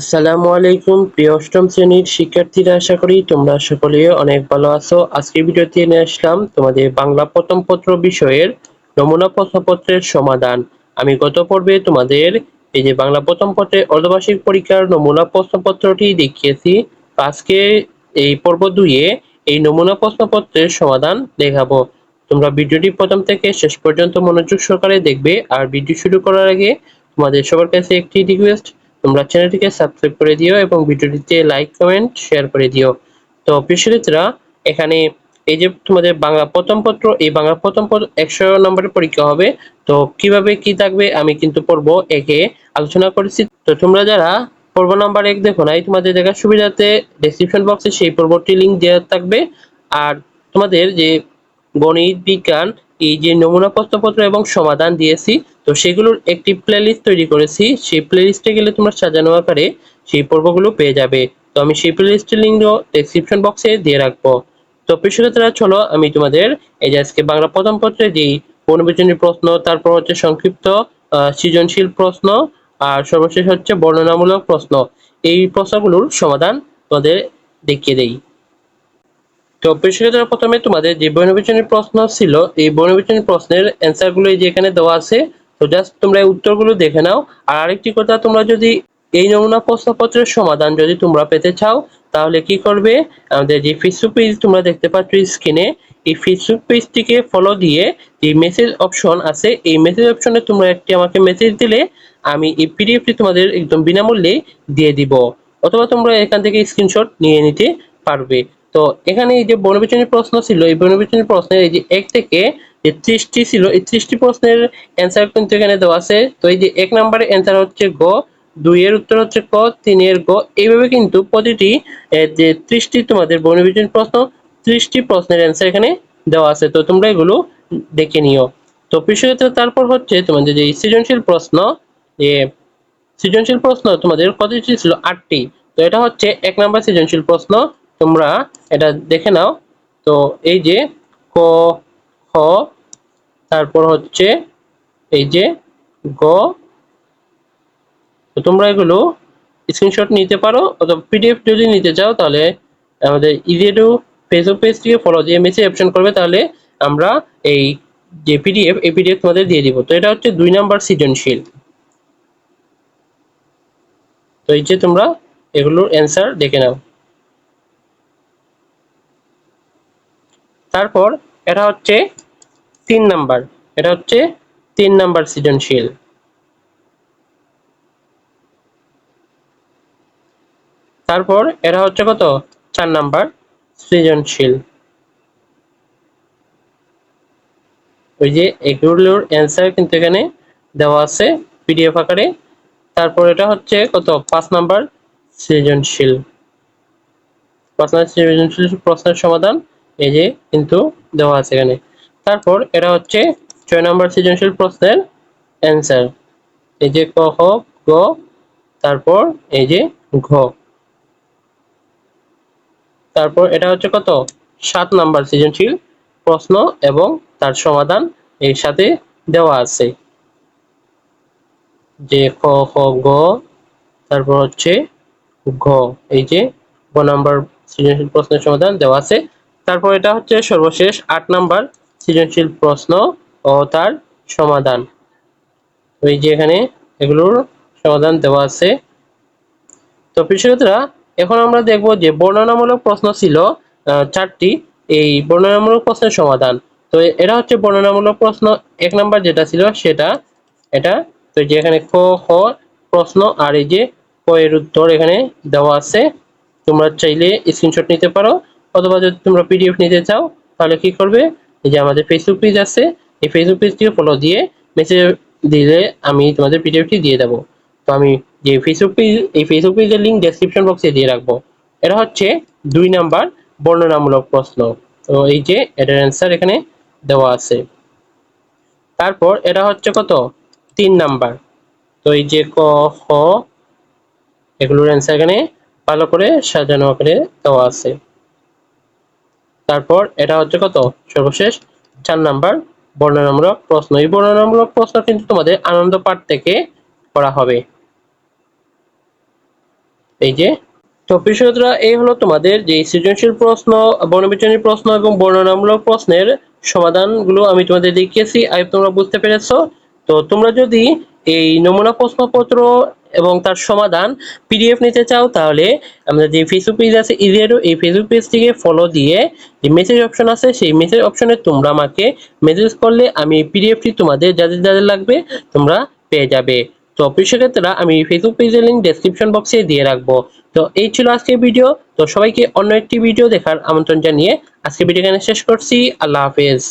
আসসালামু আলাইকুম, প্রিয় অষ্টম শ্রেণির শিক্ষার্থীরা, আশা করি তোমরা সকলে অনেক ভালো আছো। আজকের ভিডিওতে নিয়ে আসলাম তোমাদের বাংলা প্রথম পত্র বিষয়ের নমুনা প্রশ্নপত্রের সমাধান। আমি গত পর্বে তোমাদের এই যে বাংলা প্রথম পত্রের অর্ধবার্ষিক পরীক্ষার নমুনা প্রশ্নপত্রটি দেখিয়েছি। আজকে এই পর্ব দুইয়ে এই নমুনা প্রশ্নপত্রের সমাধান দেখাবো। তোমরা ভিডিওটি প্রথম থেকে শেষ পর্যন্ত মনোযোগ সহকারে দেখবে। আর ভিডিও শুরু করার আগে তোমাদের সবার কাছে একটি রিকোয়েস্ট তোমরা চ্যানেলটিকে সাবস্ক্রাইব করে দিও এবং ভিডিওটিতে লাইক কমেন্ট শেয়ার করে দিও। তো প্রিয় এখানে এই যে তোমাদের বাংলা প্রথম পত্র, এই বাংলা প্রথম পত্র একশো নম্বরের পরীক্ষা হবে। তো কীভাবে কি থাকবে আমি কিন্তু পর্ব একে আলোচনা করেছি। তো তোমরা যারা পর্ব নাম্বার এক দেখো নাই, তোমাদের দেখার সুবিধাতে ডেসক্রিপশন বক্সে সেই পর্বটি লিঙ্ক দেওয়া থাকবে। আর তোমাদের যে গণিত, বিজ্ঞান এই যে নমুনা প্রশ্নপত্র এবং সমাধান দিয়েছি, তো সেগুলোর একটি প্লেলিস্ট তৈরি করেছি। সেই প্লেলিস্টে গেলে তোমরা সাজানো আকারে সেই পর্বগুলো পেয়ে যাবে। তো আমি সেই প্লেলিস্টের লিঙ্ক ডেসক্রিপশন বক্সে দিয়ে রাখব। তো প্রিয়তা চলো আমি তোমাদের এই যে আজকে বাংলা প্রথম পত্রে যেই বনবিজনী প্রশ্ন, তারপর হচ্ছে সংক্ষিপ্ত সৃজনশীল প্রশ্ন, আর সর্বশেষ হচ্ছে বর্ণনামূলক প্রশ্ন। এই প্রশ্নগুলোর সমাধান তোমাদের দেখিয়ে দেই। তো প্রিয় প্রথমে তোমাদের যে বর্ণবিজনী প্রশ্ন ছিল, এই বর্ণবিজনী প্রশ্নের অ্যান্সারগুলো যে এখানে দেওয়া আছে, তো জাস্ট তোমরা উত্তরগুলো দেখে নাও। আর আরেকটি কথা, তোমরা যদি এই নমুনা প্রশ্নপত্রের সমাধান যদি তোমরা পেতে চাও, তাহলে কি করবে? আমাদের যে ফেসবুক পেজ তোমরা দেখতে পাচ্ছ স্ক্রিনে এই ফেসবুক পেজটিকে ফলো দিয়ে যে মেসেজ অপশন আছে, এই মেসেজ অপশনে তোমরা একটি আমাকে মেসেজ দিলে, আমি এই পিডিএফটি তোমাদের একদম বিনামূল্যে দিয়ে দিব। অথবা তোমরা এখান থেকে স্ক্রিনশট নিয়ে নিতে পারবে। তো এখানে এই যে বনবিচনী প্রশ্ন ছিল, এই বনবিচনী প্রশ্নের এই যে এক থেকে যে ত্রিশটি ছিল, এই ত্রিশটি প্রশ্নের অ্যান্সার কিন্তু এখানে দেওয়া আছে। তো এই যে এক নম্বরের অ্যান্সার হচ্ছে গ, দুইয়ের উত্তর হচ্ছে ক, তিনের গ। এইভাবে কিন্তু প্রতিটি যে ত্রিশটি তোমাদের বনবিচনী প্রশ্ন, ত্রিশটি প্রশ্নের অ্যান্সার এখানে দেওয়া আছে। তো তোমরা এগুলো দেখে নিও। তো বিষয়টা তারপর হচ্ছে তোমাদের যে সৃজনশীল প্রশ্ন যে সৃজনশীল প্রশ্ন তোমাদের কতটি ছিল? আটটি। তো এটা হচ্ছে এক নম্বর সৃজনশীল প্রশ্ন। তোমরা এটা দেখে নাও। তো এই যে ক, খ, তারপর হচ্ছে এই যে গ। তো তোমরা এগুলো স্ক্রিনশট নিতে পারো অথবা পিডিএফ যদি নিতে চাও তাহলে আমাদের ইজিডু ফেসবুক পেজটিকে ফলো দিয়ে মেসেজ অপশন করবে তাহলে আমরা এই যে পিডিএফ এই পিডিএফ তোমাদের দিয়ে দিব। তো এটা হচ্ছে দুই নাম্বার সৃজনশীল। তো এই যে তোমরা এগুলোর অ্যান্সার দেখে নাও। তারপর এটা হচ্ছে তিন নাম্বার, এটা হচ্ছে তিন নাম্বার সৃজনশীল। তারপর এটা হচ্ছে কত? চার নাম্বার সৃজনশীল। ওই যে এগুলোর অ্যান্সার কিন্তু এখানে দেওয়া আছে পিডিএফ আকারে। তারপর এটা হচ্ছে কত? পাঁচ নাম্বার সৃজনশীল। পাঁচ নাম্বার সৃজনশীল প্রশ্নের সমাধান এই যে কিন্তু দেওয়া আছে এখানে। তারপর এটা হচ্ছে ছয় নম্বর সৃজনশীল প্রশ্নের অ্যান্সার এই যে ক, খ, গ, তারপর এই যে ঘ। তারপর এটা হচ্ছে কত? সাত নাম্বার সৃজনশীল প্রশ্ন এবং তার সমাধান এর সাথে দেওয়া আছে। যে ক খ, গ, তারপর হচ্ছে ঘ। এই যে গ নাম্বার সৃজনশীল প্রশ্নের সমাধান দেওয়া আছে। তারপর এটা হচ্ছে সর্বশেষ আট নাম্বার সৃজনশীল প্রশ্ন ও তার সমাধান। ওই যে এখানে এগুলোর সমাধান দেওয়া আছে। তো প্রিয়রা এখন আমরা দেখব যে বর্ণনামূলক প্রশ্ন ছিল চারটি। এই বর্ণনামূলক প্রশ্নের সমাধান। তো এটা হচ্ছে বর্ণনামূলক প্রশ্ন। এক নাম্বার যেটা ছিল সেটা এটা। তো যে এখানে ক খ প্রশ্ন আর এই যে ক এর উত্তর এখানে দেওয়া আছে। তোমরা চাইলে স্ক্রিনশট নিতে পারো। অথবা যদি তোমরা পিডিএফ নিতে চাও, তাহলে কি করবে? এই যে আমাদের ফেসবুক পেজ আছে, এই ফেসবুক পেজটিও ফলো দিয়ে মেসেজ দিলে আমি তোমাদের পিডিএফটি দিয়ে দেবো। তো আমি যে ফেসবুক পেজ এই ফেসবুক পেজের লিঙ্ক ডেসক্রিপশন বক্সে দিয়ে রাখব। এটা হচ্ছে দুই নাম্বার বর্ণনামূলক প্রশ্ন। তো এই যে এটার অ্যান্সার এখানে দেওয়া আছে। তারপর এটা হচ্ছে কত? তিন নাম্বার। তো এই যে ক, খ, এগুলোর অ্যান্সার এখানে ভালো করে সাজানো করে দেওয়া আছে। তারপর এটা হচ্ছে কত? সর্বশেষ চার নাম্বার বর্ণনামূলক প্রশ্ন। এই বর্ণনামূলক প্রশ্ন কিন্তু তোমাদের আনন্দ পাঠ থেকে করা হবে। এই যে, তো প্রিয়সরা এই হলো তোমাদের যে সৃজনশীল প্রশ্ন বর্ণবিচনী প্রশ্ন এবং বর্ণনামূলক প্রশ্নের সমাধানগুলো আমি তোমাদের দেখিয়েছি। আই তোমরা বুঝতে পেরেছ। তো তোমরা যদি এই নমুনা প্রশ্নপত্র এবং তার সমাধান পিডিএফ নিতে চাও, তাহলে আমাদের যে ফেসবুক পেজ আছে ইজিয়ারও এই ফেসবুক পেজটিকে ফলো দিয়ে যে মেসেজ অপশন আছে, সেই মেসেজ অপশনে তোমরা আমাকে মেসেজ করলে আমি পিডিএফটি তোমাদের যাদের যাদের লাগবে তোমরা পেয়ে যাবে। তো সেক্ষেত্রে আমি ফেসবুক পেজের লিঙ্ক ডেসক্রিপশন বক্সে দিয়ে রাখব। তো এই ছিল আজকের ভিডিও তো সবাইকে অন্য একটি ভিডিও দেখার আমন্ত্রণ জানিয়ে আজকে ভিডিও এখানে শেষ করছি। আল্লাহ হাফেজ।